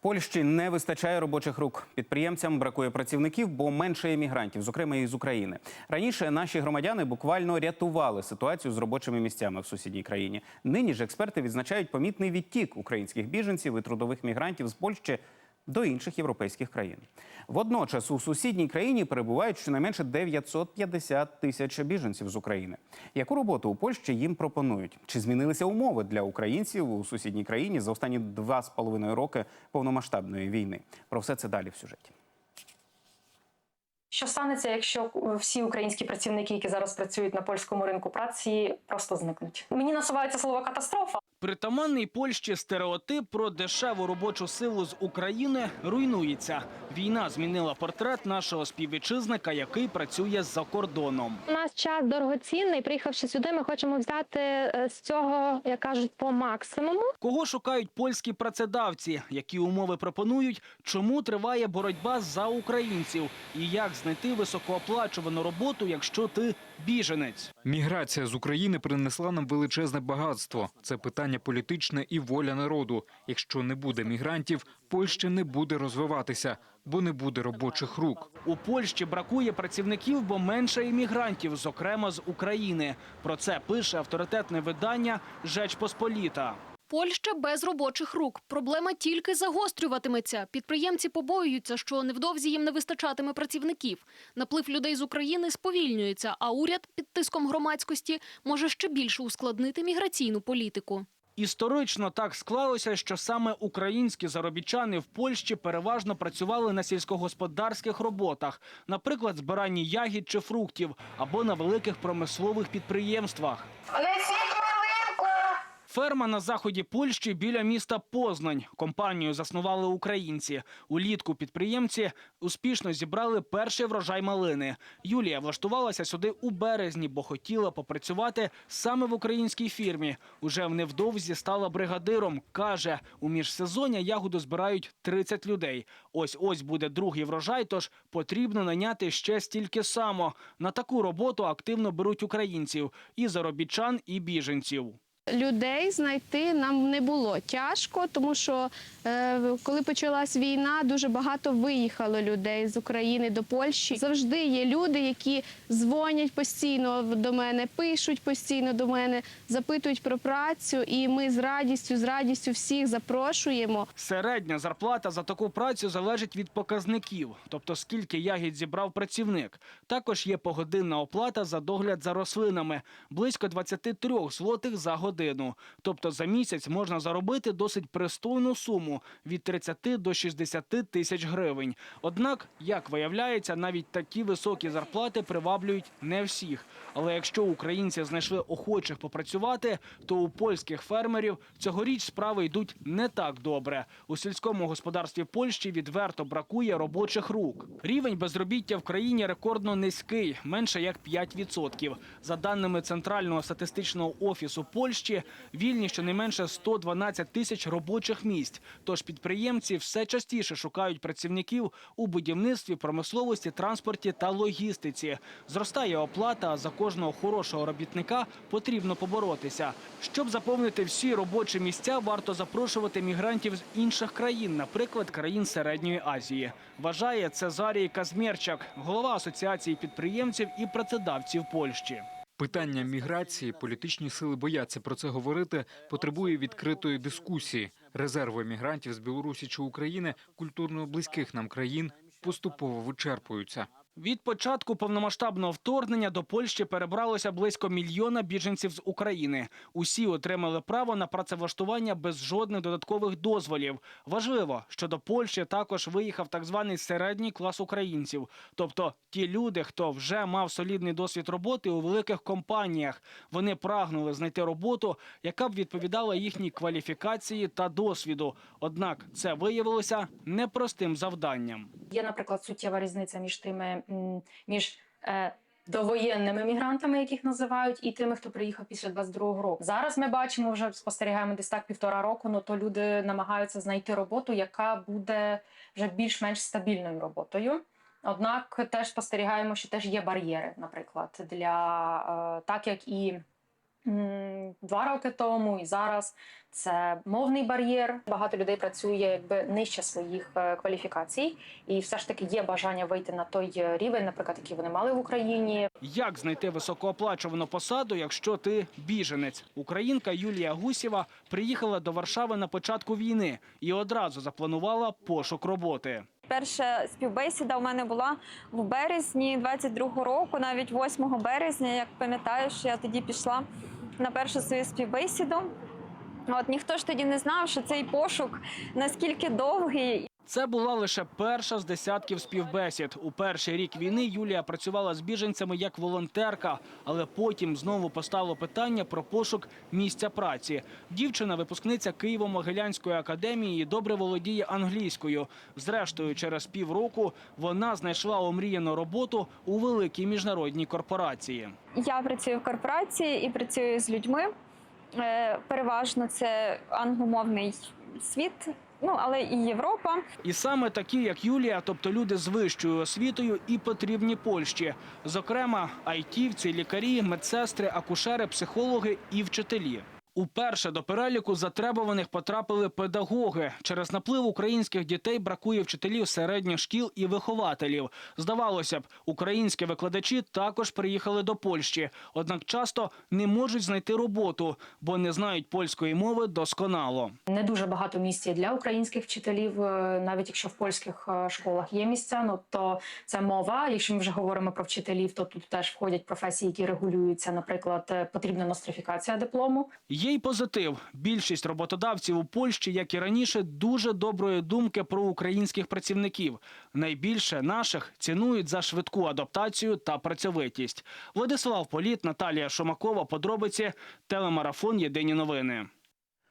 Польщі не вистачає робочих рук. Підприємцям бракує працівників, бо менше емігрантів, зокрема і з України. Раніше наші громадяни буквально рятували ситуацію з робочими місцями в сусідній країні. Нині ж експерти відзначають помітний відтік українських біженців і трудових мігрантів з Польщі до інших європейських країн. Водночас у сусідній країні перебувають щонайменше 950 тисяч біженців з України. Яку роботу у Польщі їм пропонують? Чи змінилися умови для українців у сусідній країні за останні два з половиною роки повномасштабної війни? Про все це далі в сюжеті. Що станеться, якщо всі українські працівники, які зараз працюють на польському ринку праці, просто зникнуть? Мені насувається слово катастрофа. Притаманний Польщі стереотип про дешеву робочу силу з України руйнується. Війна змінила портрет нашого співвітчизника, який працює за кордоном. У нас час дорогоцінний. Приїхавши сюди, ми хочемо взяти е, з цього, як кажуть, по максимуму. Кого шукають польські працедавці? Які умови пропонують? Чому триває боротьба за українців? І як знайти високооплачувану роботу, якщо ти біженець? Міграція з України принесла нам величезне багатство. Це питання політичне і воля народу. Якщо не буде мігрантів, Польща не буде розвиватися, бо не буде робочих рук. У Польщі бракує працівників, бо менше іммігрантів, зокрема з України. Про це пише авторитетне видання Жеч Посполіта. Польща без робочих рук. Проблема тільки загострюватиметься. Підприємці побоюються, що невдовзі їм не вистачатиме працівників. Наплив людей з України сповільнюється, а уряд під тиском громадськості може ще більше ускладнити міграційну політику. Історично так склалося, що саме українські заробітчани в Польщі переважно працювали на сільськогосподарських роботах, наприклад, збиранні ягід чи фруктів, або на великих промислових підприємствах. Ферма на заході Польщі біля міста Познань. Компанію заснували українці. Улітку підприємці успішно зібрали перший врожай малини. Юлія влаштувалася сюди у березні, бо хотіла попрацювати саме в українській фірмі. Уже в невдовзі стала бригадиром. Каже, у міжсезоння ягоду збирають 30 людей. Ось ось буде другий врожай, тож потрібно наняти ще стільки само. На таку роботу активно беруть українців і заробітчан, і біженців. Людей знайти нам не було тяжко, тому що е, коли почалась війна, дуже багато виїхало людей з України до Польщі. Завжди є люди, які дзвонять постійно до мене, пишуть постійно до мене, запитують про працю, і ми з радістю, з радістю всіх запрошуємо. Середня зарплата за таку працю залежить від показників, тобто скільки ягід зібрав працівник. Також є погодинна оплата за догляд за рослинами близько 23 злотих за годину. Тобто за місяць можна заробити досить пристойну суму від 30 до 60 тисяч гривень. Однак, як виявляється, навіть такі високі зарплати приваблюють не всіх. Але якщо українці знайшли охочих попрацювати, то у польських фермерів цьогоріч справи йдуть не так добре. У сільському господарстві Польщі відверто бракує робочих рук. Рівень безробіття в країні рекордно низький, менше як 5%. За даними Центрального статистичного офісу Польщі, вільні щонайменше 112 тисяч робочих місць. Тож підприємці все частіше шукають працівників у будівництві, промисловості, транспорті та логістиці. Зростає оплата, а за кожного хорошого робітника потрібно поборотися. Щоб заповнити всі робочі місця, варто запрошувати мігрантів з інших країн, наприклад, країн Середньої Азії. Вважає Цезарій Казмєрчак, голова асоціації підприємців і працедавців Польщі. Питання міграції, політичні сили бояться про це говорити, потребує відкритої дискусії. Резерви мігрантів з Білорусі чи України, культурно близьких нам країн, поступово вичерпуються. Від початку повномасштабного вторгнення до Польщі перебралося близько мільйона біженців з України. Усі отримали право на працевлаштування без жодних додаткових дозволів. Важливо, що до Польщі також виїхав так званий середній клас українців, тобто ті люди, хто вже мав солідний досвід роботи у великих компаніях. Вони прагнули знайти роботу, яка б відповідала їхній кваліфікації та досвіду. Однак це виявилося непростим завданням. Є, наприклад, суттєва різниця між тими між е, довоєнними мігрантами, яких називають, і тими, хто приїхав після 22-го року. Зараз ми бачимо, вже спостерігаємо десь так півтора року. Ну то люди намагаються знайти роботу, яка буде вже більш-менш стабільною роботою. Однак теж спостерігаємо, що теж є бар'єри, наприклад, для е, так як і два роки тому і зараз. Це мовний бар'єр. Багато людей працює якби нижче своїх е, кваліфікацій, і все ж таки є бажання вийти на той е, рівень, наприклад, який вони мали в Україні. Як знайти високооплачувану посаду, якщо ти біженець? Українка Юлія Гусєва приїхала до Варшави на початку війни і одразу запланувала пошук роботи. Перша співбесіда у мене була в березні 22-го року, навіть 8 березня, як пам'ятаю, що я тоді пішла на першу свою співбесіду. От ніхто ж тоді не знав, що цей пошук наскільки довгий Це була лише перша з десятків співбесід. У перший рік війни Юлія працювала з біженцями як волонтерка, але потім знову постало питання про пошук місця праці. Дівчина, випускниця Києво-Могилянської академії, добре володіє англійською. Зрештою, через півроку вона знайшла омріяну роботу у великій міжнародній корпорації. Я працюю в корпорації і працюю з людьми. Е, Переважно це англомовний світ, ну але і Європа. І саме такі, як Юлія, тобто люди з вищою освітою, і потрібні Польщі. Зокрема, айтівці, лікарі, медсестри, акушери, психологи і вчителі. Уперше до переліку затребуваних потрапили педагоги. Через наплив українських дітей бракує вчителів середніх шкіл і вихователів. Здавалося б, українські викладачі також приїхали до Польщі, однак часто не можуть знайти роботу, бо не знають польської мови досконало. Не дуже багато місць є для українських вчителів, е, навіть якщо в польських е, школах є місця, ну то це мова. Якщо ми вже говоримо про вчителів, то тут теж входять професії, які регулюються. Наприклад, е, потрібна нострифікація диплому. Є й позитив. Більшість роботодавців у Польщі, як і раніше, дуже доброї думки про українських працівників. Найбільше наших цінують за швидку адаптацію та працьовитість. Владислав Політ, Наталія Шомакова. Подробиці телемарафон Єдині новини.